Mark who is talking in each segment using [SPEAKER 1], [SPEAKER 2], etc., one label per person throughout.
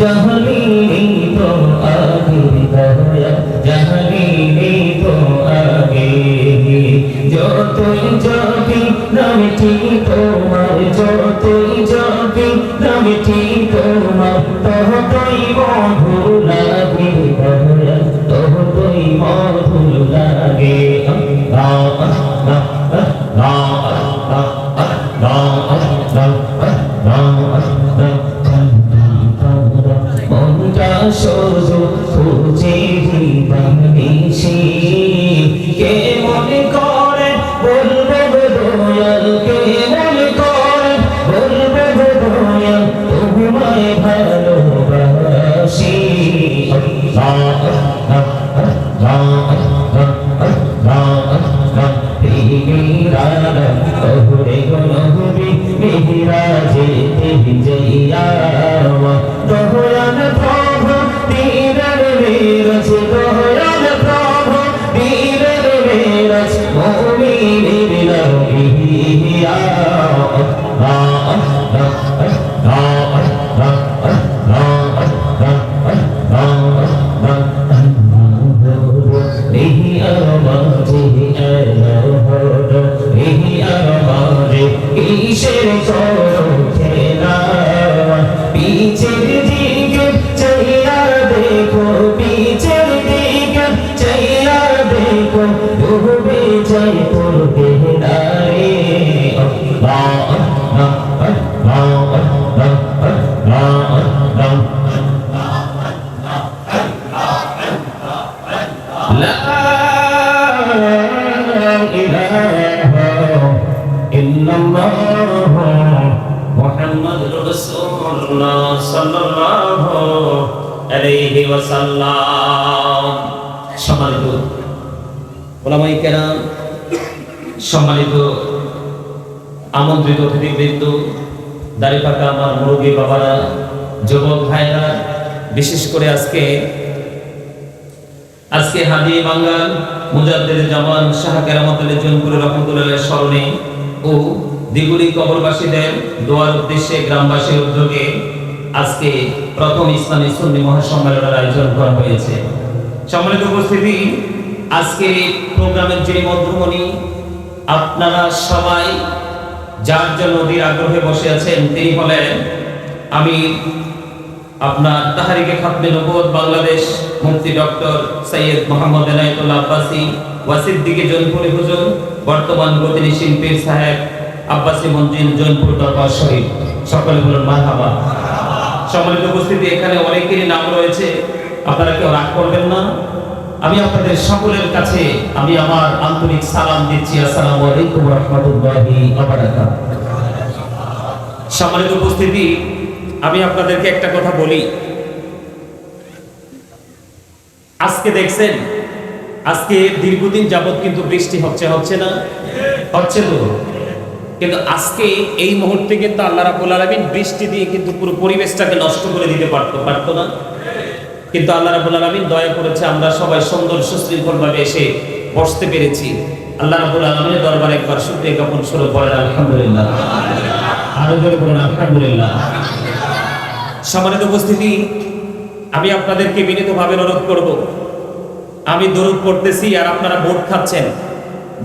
[SPEAKER 1] জাহালিনী তো আগে দয়া জাহালিনী তো আগে। যতই যাবি নামটি তোমার যতই নিশে সম্মানিত ওলামাই কেরাম, সম্মানিত আমন্ত্রিত অতিথিবৃন্দ, দাড়ি পাকা আমার মুরগি বাবারা, যুবক ভাইরা, বিশেষ করে আজকে আজকে হাবি বাঙ্গাল মুজাদ্দের জামান শাহ কেরামতুল্লাহ জনপুর রহমতুল্লাহ স্মরণে ও দিগুড়ি কবরবাসীদের দোয়ার উদ্দেশ্যে গ্রামবাসীর উদ্যোগে আজকে প্রথম ইসলামী সুন্নি মহাসম্মেলনের আয়োজন করা হয়েছে। সম্মানিত উপস্থিতি আজকের এই প্রোগ্রামের যে মধ্যমণি আপনারা সবাই যার জন্য অধীর আগ্রহে বসে আছেন, তিনি হলেন আমি আপনার তাহারিকে খাতমে নবুয়ত বাংলাদেশ মুফতি ডক্টর সৈয়দ মোহাম্মদ এনায়েতুল্লাহ আব্বাসি, ওয়াসিদ্দিকে জৈনপুরি হুজুর, বর্তমান গতিনি শিল্পীর সাহেব আব্বাসি মঞ্জিল জৈনপুর দরবার শরীফ সকলে বলুন মারহাবা। সম্মানিত উপস্থিতি, এখানে অনেকেরই নাম রয়েছে। আপনারা কেউ রাগ করবেন না। আমি আপনাদের সকলের কাছে আমি আমার আন্তরিক সালাম দিচ্ছি। আসসালামু আলাইকুম ওয়া রাহমাতুল্লাহি ওয়া বারাকাতুহু। সম্মানিত উপস্থিতি, আমি আপনাদেরকে একটা কথা বলি। আজকে দেখছেন, আজকে দীর্ঘদিন যাবত কিন্তু বৃষ্টি হচ্ছে হচ্ছে না? হচ্ছে তো। কিন্তু আজকে এই মুহূর্তে কিন্তু আল্লাহ রাব্বুল আলামিন বৃষ্টি দিয়ে কিন্তু পুরো পরিবেশটাকে নষ্ট করে দিতে পারতো পারতো না। কিন্তু আল্লাহ রাব্বুল আলামিন দয়া করেছে, আমরা সবাই সুন্দর সুশৃঙ্খলভাবে এসে বসতে পেরেছি। আল্লাহ রাব্বুল আলামিনের দরবারে একবার শুকরিয়া জ্ঞাপন স্বরূপ বলেন, আলহামদুলিল্লাহ। আরও জোরে বলুন, আলহামদুলিল্লাহ। সম্মানিত উপস্থিতি, আমি আপনাদেরকে বিনীতভাবে অনুরোধ করব, আমি দরুদ পড়তেছি আর আপনারা ভোট খাচ্ছেন,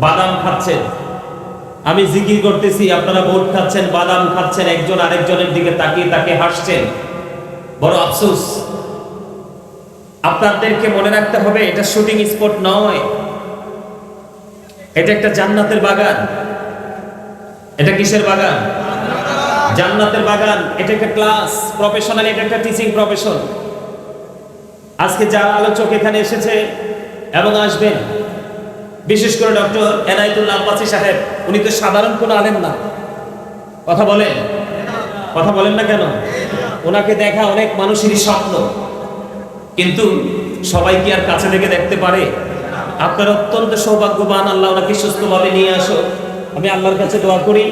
[SPEAKER 1] বাদাম খাচ্ছেন। আমি জিকির করতেছি, আপনারা ভোট খাচ্ছেন, বাদাম খাচ্ছেন, একজন আরেকজনের দিকে তাকিয়ে তাকে হাসছেন। বড় আফসোস। আপনাদেরকে মনে রাখতে হবে, এটা শুটিং স্পট নয়। এটা একটা জান্নাতের বাগান। এটা কিসের বাগান? জান্নাতের বাগান। এটা একটা ক্লাস প্রফেশনাল, এটা একটা টিচিং প্রফেশন। আজকে যারা আলোচক এখানে এসেছে এবং আসবেন বিশেষ করে ডক্টর এনায়তুল্লাহ আব্বাসী সাহেব, উনি তো সাধারণ কোনো আলেম না। কথা বলেন? কথা বলেন না কেন? ওনাকে দেখা অনেক মানুষেরই স্বপ্ন। কিন্তু সবাই কি আর কাছে থেকে দেখতে পারে? আপনার অত্যন্ত সৌভাগ্যবান, আল্লাহ ওনাকে সুস্থভাবে নিয়ে আসো আমি আল্লাহর কাছে দোয়া করি।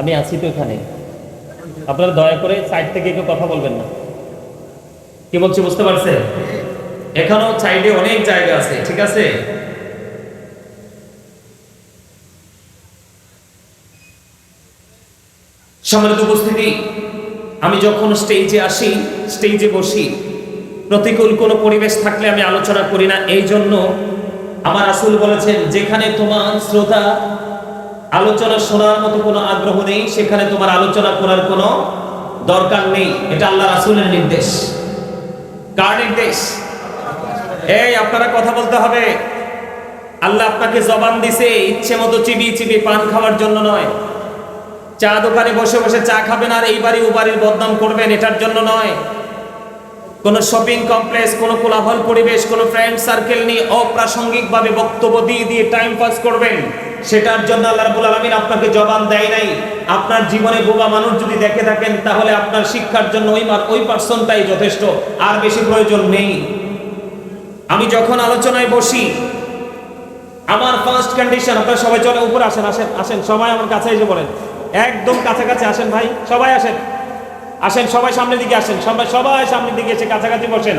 [SPEAKER 1] আমি আছি তো এখানে। আপনারা দয়া করে সাইড থেকে কেউ কথা বলবেন না। কি বলছি, বুঝতে পারছে এখানেও সাইডে অনেক জায়গা আছে, ঠিক আছে? সম্মানিত উপস্থিতি, আমি যখন স্টেজে আসি স্টেজে বসি, প্রতিকূল কোনো পরিবেশ থাকলে আমি আলোচনা করি না, এই জন্য আমার আসুল বলেছেন, যেখানে তোমার শ্রোতা আলোচনা শোনার মতো কোনো আগ্রহ নেই, সেখানে তোমার আলোচনা করার কোনো দরকার নেই। এটা আল্লাহ রাসুলের নির্দেশ। কার নির্দেশ এই, আপনারা কথা বলতে হবে। আল্লাহ আপনাকে জবান দিছে, ইচ্ছে মতো চিবি চিবি পান খাওয়ার জন্য নয়। চা দোকানে বসে বসে চা খাবেন আর এই বাড়ি ও বাড়ির বদনাম করবেন, এটার জন্য নয়। কোনো শপিং কমপ্লেক্স কোনো কোলাহল পরিবেশ, কোনো ফ্রেন্ড সার্কেল নিয়ে অপ্রাসঙ্গিকভাবে বক্তব্য দিয়ে দিয়ে টাইম পাস করবেন। সেটার জন্য আল্লাহ রাব্বুল আলামিন আপনাকে জবান দেয় নাই। আপনার জীবনে বোবা মানুষ যদি দেখে থাকেন, তাহলে আপনার শিক্ষার জন্য ওই ওই পার্সনটাই যথেষ্ট, আর বেশি প্রয়োজন নেই। আমি যখন আলোচনায় বসি, আমার ফার্স্ট কন্ডিশন আপনারা সবাই চলে, উপরে আসেন আসেন আসেন, সবাই আমার কাছে এসে বলেন। একদম কাছাকাছি আসেন ভাই, সবাই আসেন। আসেন, সবাই সামনের দিকে আসেন, সবাই সবাই সামনের দিকে এসে কাছাকাছি বসেন।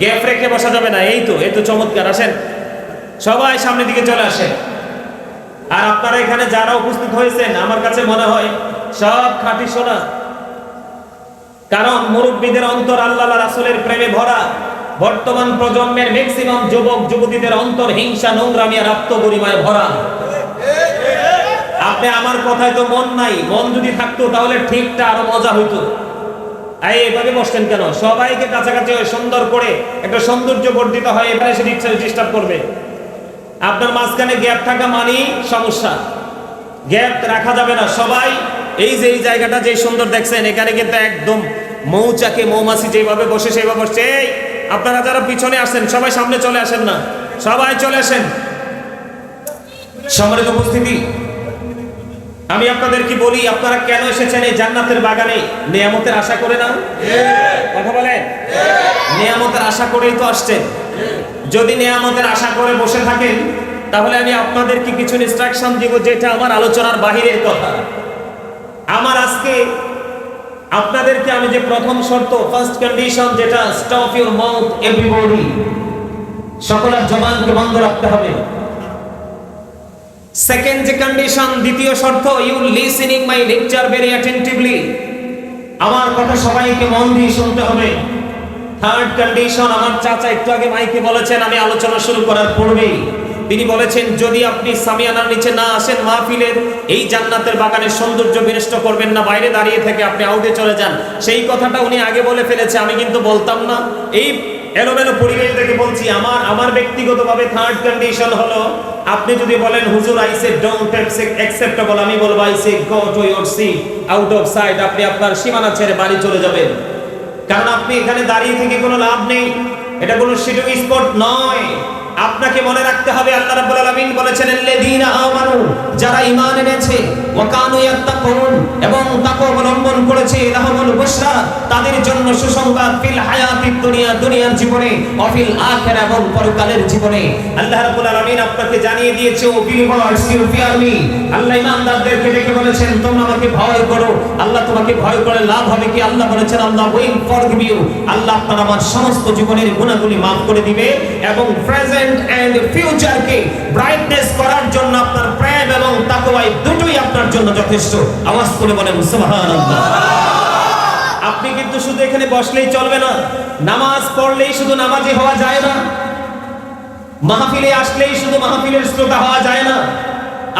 [SPEAKER 1] গ্যাপ রেখে বসা যাবে না, এই তো এই তো চমৎকার, আসেন। সবাই সামনের দিকে চলে আসেন। আর আপনারা এখানে যারা উপস্থিত হয়েছেন, আমার কাছে মনে হয় সব খাঁটি সোনা। কারণ মুরব্বীদের অন্তর আল্লাহ রাসুলের প্রেমে ভরা। বর্তমান প্রজন্মের ম্যাক্সিমাম যুবক, যুবতীদের অন্তর হিংসা, নোংরামি আর আত্মগরিমায় ভরা। আপনি আমার কথায় তো মন নাই। মন যদি থাকতো তাহলে ঠিকটা আরও মজা হইতো। এই, এভাবে বসছেন কেন? সবাইকে কাছাকাছি সুন্দর করে একটা সৌন্দর্য বর্ধিত হয় এখানে সে ডিস্টার্ব করবে। আপনার মাঝখানে গ্যাপ থাকা মানেই সমস্যা। গ্যাপ রাখা যাবে না। সবাই এই যে এই জায়গাটা যে সুন্দর দেখছেন এখানে কিন্তু একদম মৌচাকে মৌমাছি যেভাবে বসে সেইভাবে বসছে। এই আপনারা যারা পিছনে আসেন সবাই সামনে চলে আসেন না। সবাই চলে আসেন। সম্মানিত উপস্থিতি আমি আপনাদের কি বলি আপনারা কেন এসেছেন এই জান্নাতের বাগানে? নিয়ামতের আশা করে না? কথা বলেন? নিয়ামতের আশা করেই তো আসছেন। যদি নিয়ামতের আশা করে বসে থাকেন, তাহলে আমি আপনাদেরকে কিছু ইনস্ট্রাকশন দিব যেটা আমার আলোচনার বাহিরের কথা। আমার আজকে আপনাদেরকে আমি যে প্রথম শর্ত ফার্স্ট কন্ডিশন যেটা স্টপ ইউর মাউথ এভরিবডি সকলের জবানকে বন্ধ রাখতে হবে। সেকেন্ড যে কন্ডিশন দ্বিতীয় শর্ত you listening my lecture very attentively আমার কথা সবাইকে মন দিয়ে শুনতে হবে। থার্ড কন্ডিশন আমার চাচা একটু আগে মাইকে বলেছেন, আমি আলোচনা শুরু করার পূর্বেই। তিনি বলেছেন, যদি আপনি সামিয়ানার নিচে না আসেন মাহফিলের, এই জান্নাতের বাগানের সৌন্দর্য বিনষ্ট করবেন না, বাইরে দাঁড়িয়ে থেকে আপনি আউটে চলে যান। সেই কথাটা উনি আগে বলে ফেলেছে, আমি কিন্তু বলতাম না। এই এলোমেলো পরিবেশ থেকে বলছি, আমার আমার ব্যক্তিগতভাবে থার্ড কন্ডিশন হলো, আপনি যদি বলেন, হুজুর আই সে ডোন্ট অ্যাকসেপ্টেবল আমি বলব I say go to your seat out of sight আপনি আপনার সীমানা ছেড়ে বাড়ি চলে যাবেন। কারণ আপনি এখানে দাঁড়িয়ে থেকে কোনো লাভ নেই। এটা কোনো শিটুং স্পট নয়। আপনাকে মনে রাখতে হবে, আল্লাহ রাব্বুল আলামিন বলেছেন, আল্লাযীনা আমানু যারা ঈমান এনেছে ওয়া কানু ইয়াত্তাকুন এবং তাকওয়া অবলম্বন করেছে, লাহুমুল বুশরা তাদের জন্য সুসংবাদ, ফিল হায়াতিদ দুনিয়া দুনিয়ার জীবনে ওয়া ফিল আখিরা এবং পরকালের জীবনে। আল্লাহ রাব্বুল আলামিন আপনাকে জানিয়ে দিয়েছে, O believers you fear me Allah ঈমানদারদেরকে ডেকে বলেছেন, তোমরা আমাকে ভয় করো, আল্লাহ তোমাকে ভয় করে লাভ হবে কি? আল্লাহ বলেছেন, আল্লাহ উইল ফরগিভ ইউ আল্লাহ আপনার আমার সমস্ত জীবনের গুনাহগুলি মাফ করে দিবে, এবং প্রেজেন্ট ফিউচারকে ব্রাইটনেস করার জন্য আপনার প্রেম এবং তাকওয়াই দুটোই আপনার জন্য যথেষ্ট। আওয়াজ করে বলেন, সুবহানাল্লাহ। আপনি কিন্তু শুধু এখানে বসলেই চলবে না, নামাজ পড়লেই শুধু নামাজি হওয়া যায় না, মাহফিলে আসলেই শুধু মাহফিলের শ্রোতা হওয়া যায় না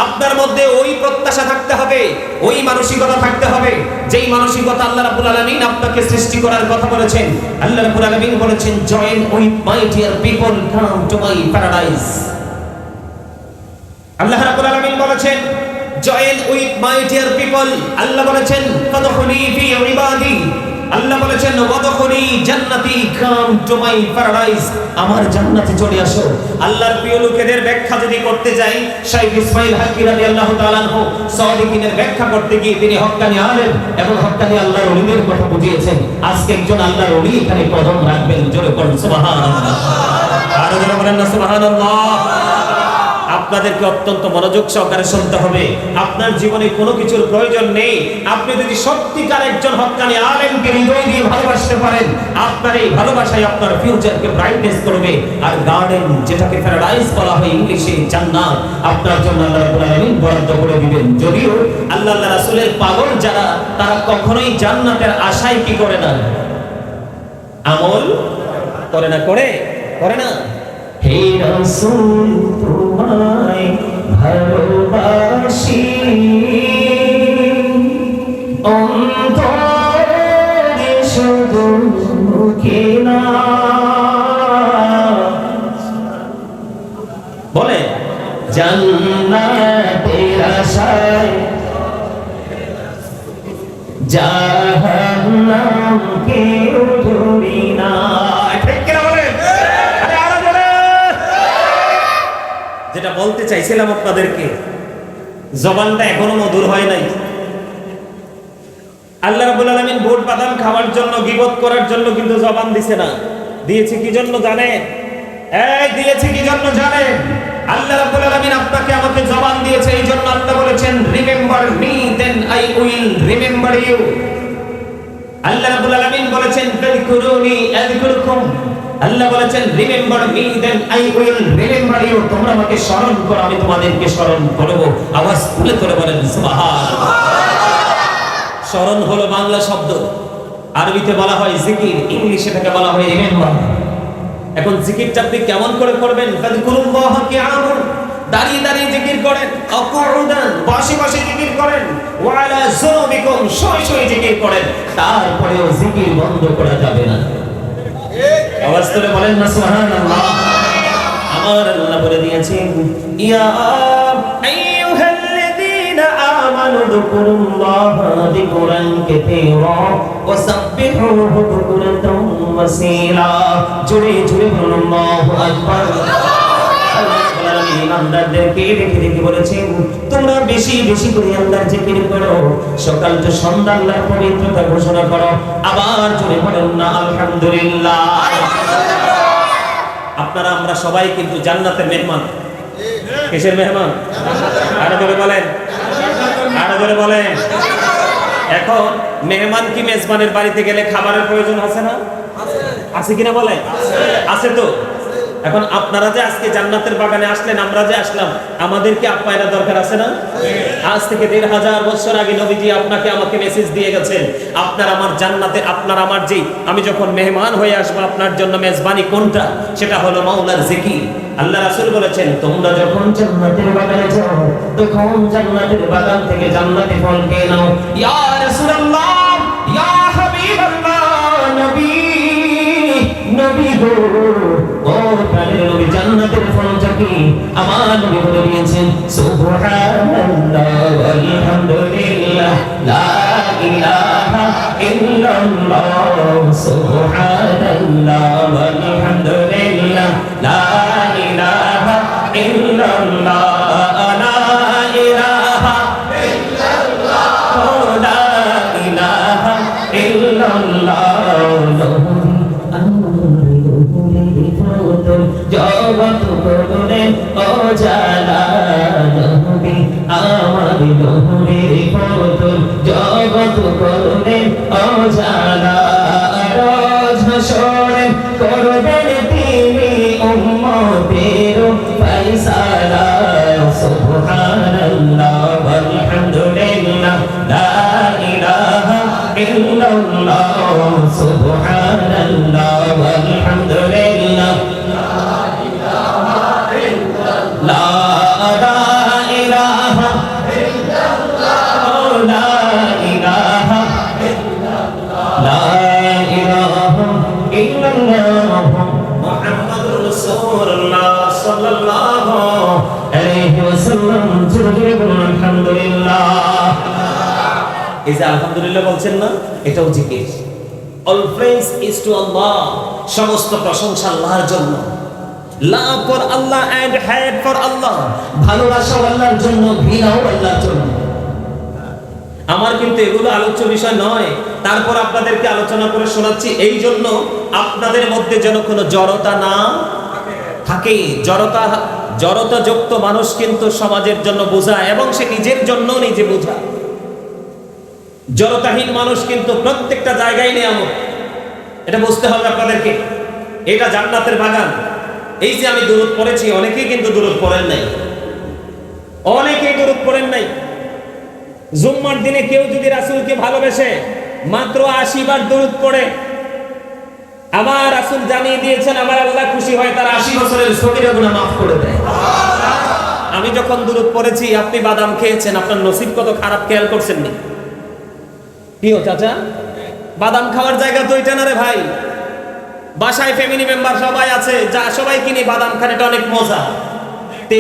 [SPEAKER 1] আপনার মধ্যে ওই প্রত্যাশা থাকতে হবে, ওই মানসিকতা থাকতে হবে, যেই মানসিকতা আল্লাহ রাব্বুল আলামিন আপনাকে সৃষ্টি করার কথা বলেছেন। আল্লাহ রাব্বুল আলামিন বলেছেন join with my dear people come to my paradise Allah রাব্বুল আলামিন বলেছেন join with my dear people Allah বলেছেন ফাদখুলি ফি ইবাদি আল্লাহ বলেছেন, ওয়াদখুলি জান্নাতি কাম টু মাই প্যারাডাইস। আমার জান্নাতে চলে আসো। আল্লাহর প্রিয় লোকেদের ব্যাখ্যা যদি করতে যাই, শাইখ ইসমাইল হাক্কি রাদিয়াল্লাহু তাআলা আনহু সাদিকিনের ব্যাখ্যা করতে গিয়ে তিনি হক্কানি আলেম এবং হক্কানি আল্লাহর ওলিদের কথা বুঝিয়েছেন। আজকে একজন আল্লাহর ওলি এখানে কদম রাখবেন, জোরে পড়ুন সুবহানাল্লাহ। আরও জোরে বলেন না, সুবহানাল্লাহ।
[SPEAKER 2] আপনাদেরকে অত্যন্ত মনোযোগ সহকারে শুনতে হবে। আপনার জীবনে কোনো কিছুর প্রয়োজন নেই। আপনি যদি সত্যিকার একজন হকানি আলেমকে হৃদয় দিয়ে ভালোবাসতে পারেন, আপনার এই ভালোবাসাই আপনার ফিউচারকে ব্রাইটনেস করবে। আর গার্ডেন যেটাকে প্যারাডাইস বলা হয় ইংলিশে, জান্নাত, আপনার জন্য আল্লাহ রাব্বুল আলামিন বরাদ্দ করে দিবেন। যদিও আল্লাহ রাসূলের পাগল যারা, তারা কখনোই জান্নাতের আশায় কি করে না? আমল করে না, করে? করে না? হে রসুল তোমায় চাইছিলাম আপনাদেরকে। জবানটা এখনও মধুর হয় নাই। আল্লাহ রাব্বুল আলামিন ভোট বাদাম খাওয়ার জন্য, গিবত করার জন্য কিন্তু জবান দিছে না। দিয়েছে কি জন্য জানে এই, দিয়েছে কি জন্য জানেন? আল্লাহ রাব্বুল আলামিন আপনাকে আমাকে জবান দিয়েছে, এই জন্য আল্লাহ বলেছেন remember me then I will remember you Allah রাব্বুল আলামিন বলেছেন আল্লাহ বলেছেন remember me then I will remember you তোমরা আমাকে স্মরণ করো, আমি তোমাদেরকে স্মরণ করব। আওয়াজ তুলে তুলে বলেন, সুবহানাল্লাহ। স্মরণ হলো বাংলা শব্দ। আরবিতে বলা হয় জিকির, ইংলিশে এটাকে বলা হয় রিমেম্বার এখন জিকিরটা আপনি কেমন করে করবেন? ফাযকুরুল্লাহ কিয়ামান। দাঁড়িয়ে দাঁড়িয়ে জিকির করেন। অকুউদান বসে বসে জিকির করেন। ওয়ালা যুনুবিকুম শুয়ে শুয়ে জিকির করেন। তারপরেও জিকির বন্ধ করা যাবে না। আওয়াজ করে বলেন না, সুবহানাল্লাহ। আমার আল্লাহ বলে দিয়েছেন, ইয়া আইয়ুহাল্লাযীনা আমানু যকুরুল্লাহা যিকরান কাসীরা ওয়া সাব্বিহুহু বুকরাতাম ওয়াসীলা। জোরে জোরে বলুন, আল্লাহু আপনারা, আমরা সবাই কিন্তু জান্নাতের মেহমান। কিসের মেহমান? আরও ধরে বলেন। আরও ধরে বলেন। এখন মেহমান কি মেজবানের বাড়িতে গেলে খাবারের প্রয়োজন আছে না? আছে কিনা বলে আছে তো? এখন আপনারা যে আজকে জান্নাতের বাগানে আসলেন, আমরা যে আসলাম আমাদেরকে আপ্যায়নের দরকার আছে না? আজ থেকে দেড় হাজার বছর আগে নবীজি আপনাকে আমাকে মেসেজ দিয়ে গেছেন, আপনার আমার জান্নাতে, আপনার আমার যে, আমি যখন মেহমান হয়ে আসব, আপনার জন্য মেজবানি কোনটা? সেটা হলো মাওলার জিকির। আল্লাহ রাসূল বলেছেন, তোমরা যখন জান্নাতের বাগানে যাও, তখন জান্নাতের বাগান থেকে জান্নাতি ফল খেয়ে নাও। ইয়া নবী গো। ও প্রাণের নবী জান্নাতের ফল চাকি আমার নবী বলে দিয়েছেন সুবহানাল্লাহ। জালা রোজ হাসরে করবেন তিনি উম্মতের ফয়সালা। সুবহানাল্লাহ ওয়ালহামদুলিল্লাহ লা ইলাহা ইল্লাল্লাহ এই যে আলহামদুলিল্লাহ বলছেন না, এটাও জিকির। All praise is to Allah সমস্ত প্রশংসা আল্লাহর জন্য। Love for Allah and hate for Allah ভালোবাসা আল্লাহর জন্য, ঘৃণাও আল্লাহর জন্য। আমার কিন্তু এগুলো আলোচ্য বিষয় নয়, তারপর আপনাদেরকে আলোচনা করে শোনাচ্ছি, এই জন্য আপনাদের মধ্যে যেন কোনো জড়তা না থাকে। জড়তা, জড়তাযুক্ত মানুষ কিন্তু সমাজের জন্য বোঝা এবং সে নিজের জন্য নিজে বোঝা জড়তাহীন মানুষ কিন্তু প্রত্যেকটা জায়গায় নিয়ামত এটা বুঝতে হবে আপনাদেরকে। এটা জান্নাতের বাগান। এই যে আমি দূরত পড়েছি, অনেকেই কিন্তু দূরত পড়েন নাই। অনেকেই দূরত পড়েন নাই। জুম্মার দিনে কেউ যদি রাসূলকে ভালোবেসে মাত্র আশি বার দূরত পড়ে আমার রাসূল জানিয়ে দিয়েছেন, আমার আল্লাহ খুশি হয়, তার আশি
[SPEAKER 1] বছরের সগিরা গুনাহ মাফ করে দেয়।
[SPEAKER 2] আমি যখন দূরত পড়েছি, আপনি বাদাম খেয়েছেন, আপনার নসিব কত খারাপ, খেয়াল করছেন নি? ও চাচা, বাদাম খাওয়ার জায়গা তো এটা না রে ভাই। বাসায় ফ্যামিলি মেম্বার সবাই আছে, যা সবাই কিনে বাদাম খান, এটা অনেক মজা।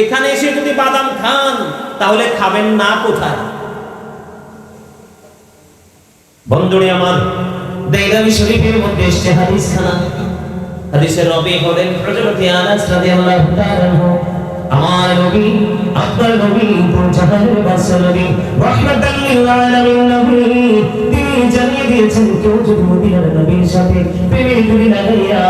[SPEAKER 2] এখানে এসে যদি বাদাম খান, তাহলে খাবেন না কোথায়?
[SPEAKER 1] বন্ধুরে আমার, দাইলামি শরীফের মধ্যে এসছে হাদিস খানা। হাদিসের রবি হলেন হযরত আনাস রাদিয়াল্লাহু তাআলা আমার নবী, আপনার নবী জাহানের বাদশা নবী রাহমাতাল লিল আলামিন নবী, তিনি জানিয়ে দিয়েছেন, কেউ যদি মদিনার নবীর সাথে প্রেমের জুড়ি লাগাইয়া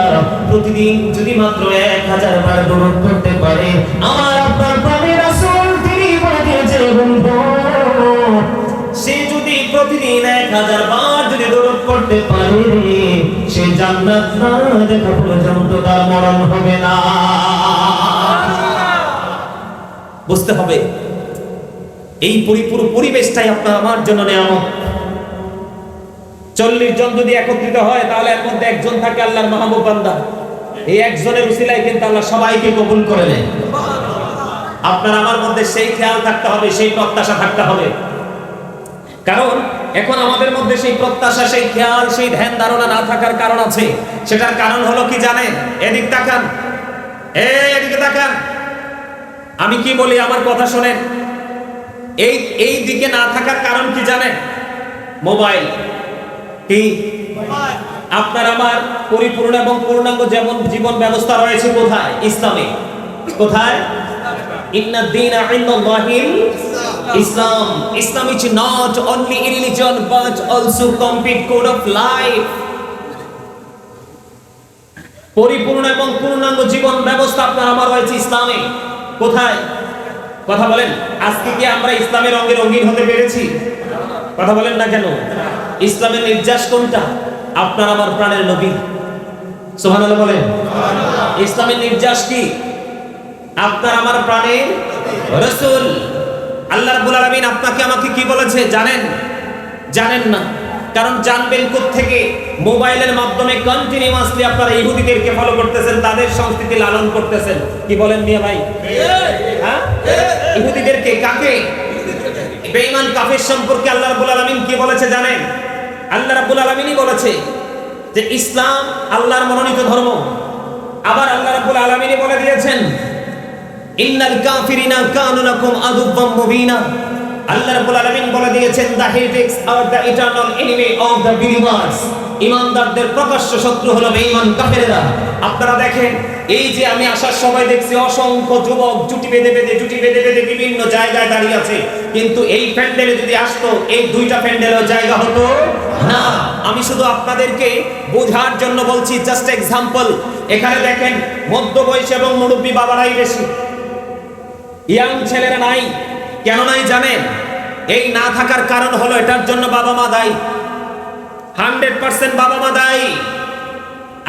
[SPEAKER 1] প্রতিদিন যদি মাত্র এক হাজার বার দৌড় করতে পারে, আমার আপনার প্রাণের রাসূল তিনি বলে দিয়েছেন, বন্ধু, সে যদি প্রতিদিন এক হাজার বার যদি দৌড় করতে পারে সে জান্নাত না দেখা পর্যন্ত তার মরণ হবে না।
[SPEAKER 2] বুঝতে হবে, এই পরিপূর্ণ পরিবেশটাই আপনার আমার জন্য নেয়ামত। চল্লিশ জন যদি একত্রিত হয়, তাহলে এর মধ্যে একজন থাকে আল্লাহর মাহবুব বান্দা। এই একজনের উসিলায় কিন্তু আল্লাহ সবাইকে কবুল করে নেয়। আপনার আমার মধ্যে সেই খেয়াল থাকতে হবে, সেই প্রত্যাশা থাকতে হবে। কারণ এখন আমাদের মধ্যে সেই প্রত্যাশা, সেই খেয়াল, সেই ধ্যান ধারণা না থাকার কারণ আছে। সেটার কারণ হলো কি জানেন? এদিক তাকান। এদিকে তাকান। আমি কি বলি আমার কথা শোনেন? এই এই দিকে না থাকার কারণ কি জানেন? মোবাইল। কি? আপনার আমার পরিপূর্ণ এবং পূর্ণাঙ্গ যেমন জীবন ব্যবস্থা রয়েছে কোথায়? ইসলামে। ইসলাম। ইসলাম but also complete code of পরিপূর্ণ এবং পূর্ণাঙ্গ জীবন ব্যবস্থা আপনার আমার রয়েছে ইসলামে। কোথায়? কথা বলেন, আজকে কি আমরা ইসলামের রঙে রঙিন হতে পেরেছি? কথা বলেন না কেন? ইসলামের নির্যাস কোনটা? আপনার আমার প্রাণের নবী। সুবহানাল্লাহ বলেন। ইসলামের নির্যাস কি? আপনার আমার প্রাণের রসুল। আল্লাহ রাব্বুল আলামিন আপনাকে আমাকে কি বলেছে? জানেন? জানেন না। কারণ জানবেন থেকে মোবাইলের মাধ্যমে কন্টিনিউয়াসলি আপনারা ইহুদিদেরকে ফলো করতেছেন, তাদের সংস্কৃতি লালন করতেছেন। কি বলেন মিয়া ভাই? হ্যাঁ? ইহুদিদেরকে কাকে? বেঈমান কাফের সম্পর্কে আল্লাহ রাব্বুল আলামিন কি বলেছে জানেন? আল্লাহ রাব্বুল আলামিনই বলেছে যে ইসলাম আল্লাহর মনোনীত ধর্ম। আবার আল্লাহ রাব্বুল আলামিনই বলে দিয়েছেন, ইন্নাল কাফিরিনা কানু লাকুম আদুব্বাম মুবিনা। আল্লাহ রাব্বুল আলামিন বলে দিয়েছেন the heretics are the eternal enemy of the believers ইমানদারদের প্রকাশ্য শত্রু হলো বেঈমান কাফেররা। আপনারা দেখেন, এই যে আমি আসার সময় দেখছি অসংখ্য যুবক জুটি বেঁধে বেঁধে, জুটি বেঁধে বেঁধে বিভিন্ন জায়গায় দাঁড়িয়ে আছে। কিন্তু এই প্যান্ডেলে যদি আসতো, এই দুইটা প্যান্ডেলের জায়গা হতো না। আমি শুধু আপনাদেরকে বোঝার জন্য বলছি জাস্ট এক্সাম্পল এখানে দেখেন মধ্য বয়স এবং মুরব্বী বাবারাই বেশি। ইয়াং ছেলেরা নাই। কেন নাই জানেন, এই না থাকার কারণ হলো এটার জন্য বাবা মা দায়ী। হান্ড্রেড পার্সেন্ট বাবা মা দায়ী।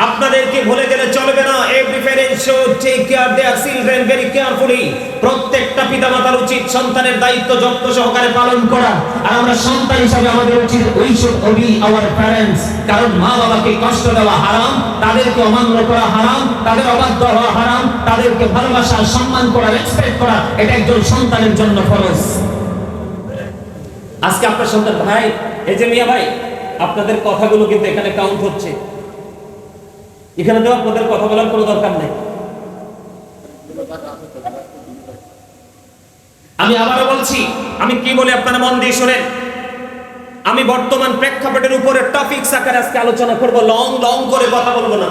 [SPEAKER 2] আপনাদেরকে ভুলে গেলে চলবে না। Every parent should take care their children very carefully প্রত্যেকটা পিতামাতার উচিত সন্তানের দায়িত্ব যত্ন সহকারে পালন করা। আর আমরা সন্তান হিসাবে আমাদের উচিত we should obey our parents কারণ মা বাবাকে কষ্ট দেওয়া হারাম, তাদেরকে অমান্য করা হারাম, তাদের অবাধ্য হওয়া হারাম, তাদেরকে ভালোবাসা, সম্মান করা রেসপেক্ট করা, এটা একজন সন্তানের জন্য ফরজ। আজকে আপনার সন্তান, ভাই, এই যে মিয়া ভাই, আপনাদের কথাগুলো কিন্তু এখানে কাউন্ট হচ্ছে। এখানে তো আপনাদের কথা বলার কোনো দরকার নেই। আমি আবারও বলছি, আমি কি বলি আপনারা মন দিয়ে শোনেন। আমি বর্তমান প্রেক্ষাপটের উপরে টপিক আকারে আজকে আলোচনা করব, লং লং করে কথা বলব না।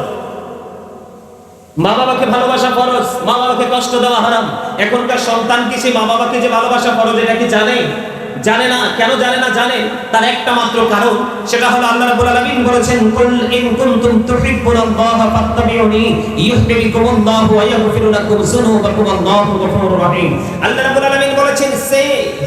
[SPEAKER 2] মা বাবাকে ভালোবাসা ফরজ মা বাবাকে কষ্ট দেওয়া হারাম। এখনকার সন্তান কি সেই মা বাবাকে যে ভালোবাসা ফরজ, এটা কি জানে জানে না, কেন জানে না জানে, তার একটা মাত্র কারণ, সেটা হলো আল্লাহ রাব্বুল আলামিন বলেছেন, কুল ইন কুনতুম তুহিব্বুনাল্লাহ ফাত্তাবিউনি, ইউহিব্বুকুমুল্লাহু ওয়া ইয়াগফিরু লাকুম যুনুবাকুম আল্লাহু গফুরুর রহিম। আল্লাহ রাব্বুল আলামিন বলেছেন, সে,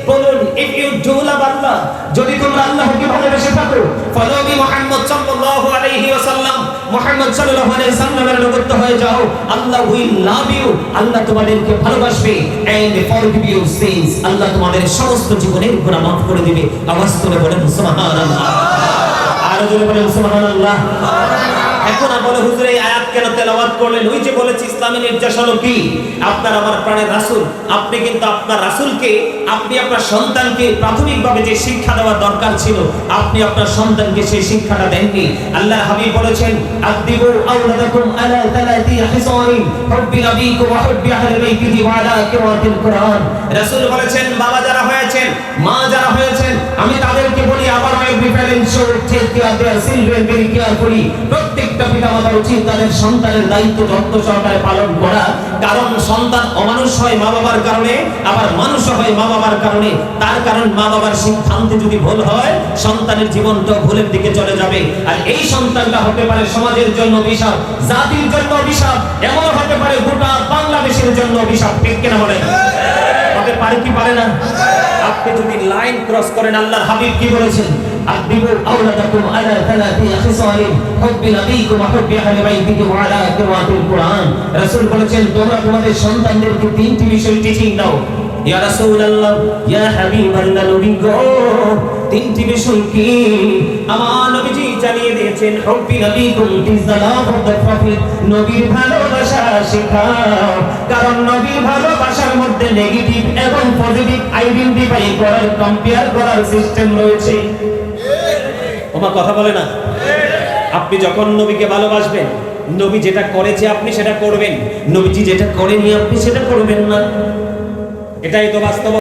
[SPEAKER 2] বলুন if you do love Allah, যদি তোমরা আল্লাহকে ভালোবেসে থাকো ফলো মি মুহাম্মদ সাল্লাল্লাহু আলাইহি ওয়াসাল্লাম মুহাম্মদ সাল্লাল্লাহু আলাইহি সাল্লামের অনুগত হয়ে যাও। আল্লাহ উইল লাভ ইউ। আল্লাহ তোমাদেরকে ভালোবাসবে। And forgive you sins Allah তোমাদের সমস্ত জীবনের গুনাহ মাফ করে দিবে। আওয়াজ করে বলেন, সুবহানাল্লাহ। আর জোরে বলেন সুবহানাল্লাহ সুবহানাল্লাহ। এখন বলে, হুজুর, এই আয়াত কেন তেলাওয়াত করলেন? ওই যে বলেছি, ইসলামী নির্দেশনা কি? আপনার আমার প্রাণের রাসূল। আপনি কিন্তু আপনার রাসূলকে, আপনি আপনার সন্তানকে প্রাথমিকভাবে যে শিক্ষা দেওয়া দরকার ছিল, আপনি আপনার সন্তানকে সেই শিক্ষাটা দেননি। আল্লাহ হাবিব বলেছেন আদিবু আওলাদাকুম আলা তালাতি হিসারিন, হুব্বি নবীকুম ওয়া হুব্বি আহলি বাইতিহি ওয়া আলা কিরাতিল কুরআন। রাসূল বলেছেন, বাবা যারা হয়েছেন, মা যারা হয়েছেন, আমি তাদেরকে বলি, আবার সিদ্ধান্তে যদি ভুল হয়, সন্তানের জীবনটা ভুলের দিকে চলে যাবে। আর এই সন্তানটা হতে পারে সমাজের জন্য অভিশাপ জাতির জন্য অভিশাপ এমন হতে পারে গোটা বাংলাদেশের জন্য অভিশাপ ঠিক কিনা পারে কি পারে না? আপনি যদি লাইন ক্রস করেন, আল্লাহর হাবিব কি বলেছেন? আলা তালাতি খিসালিন হুব্বি নবীকুম ওয়া হুব্বি আহলি বাইতিহি ওয়া আলা কিরাতিল কুরআন রাসূল বলেছেন, তোমরা তোমাদের সন্তানদেরকে তিনটি বিষয় টিচিং দাও ইয়া রাসূলুল্লাহ, ইয়া হাবিবাল্লাহ নবী গো, তিনটি বিষয় কি? আমার নবীজি জানিয়ে দিয়েছেন, হুব্বি নবীকুম প্রফেট নবীর ভালোবাসা শেখাও। কারণ নবীর ভালোবাসার মধ্যে নেগেটিভ এবং পজিটিভ আইডেন্টিফাই করার কম্পেয়ার করার সিস্টেম রয়েছে। ওমা কথা বলে না? আপনি যখন নবীকে ভালোবাসবেন, নবী যেটা করেছে আপনি সেটা করবেন, নবীজি যেটা করেনি আপনি সেটা করবেন না। এটাই তো বাস্তবতা